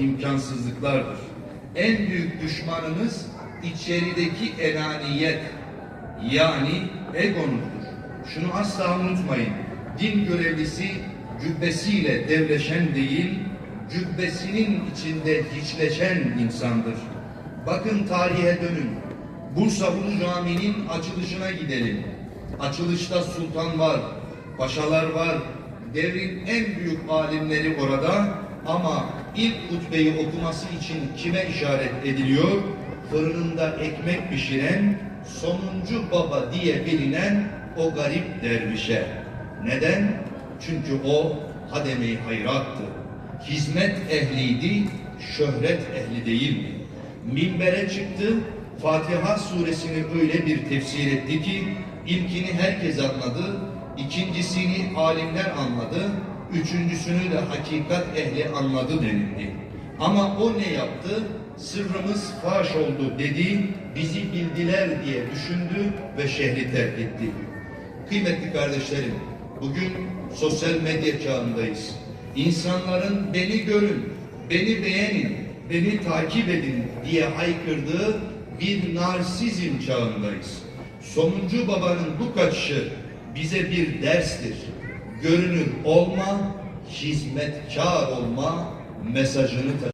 imkansızlıklardır. En büyük düşmanınız içerideki enaniyet yani egonuzdur. Şunu asla unutmayın. Din görevlisi cübbesiyle devleşen değil, cübbesinin içinde hiçleşen insandır. Bakın tarihe dönün. Bursa Ulu Camii'nin açılışına gidelim. Açılışta sultan var, paşalar var, devrin en büyük alimleri orada ama ilk hutbeyi okuması için kime işaret ediliyor? Fırınında ekmek pişiren, sonuncu baba diye bilinen o garip dervişe. Neden? Çünkü o hademe-i hayrattı. Hizmet ehliydi, şöhret ehli değildi. Minbere çıktı, Fatiha suresini öyle bir tefsir etti ki ilkini herkes anladı, ikincisini alimler anladı, üçüncüsünü de hakikat ehli anladı denildi. Ama o ne yaptı? Sırrımız faş oldu dedi, bizi bildiler diye düşündü ve şehri terk etti. Kıymetli kardeşlerim, bugün sosyal medya çağındayız. İnsanların beni görün, beni beğenin, beni takip edin diye haykırdığı bir narsizm çağındayız. Sonuncu babanın bu kaçışı bize bir derstir. Görünür olma, hizmetkar olma mesajını taşır.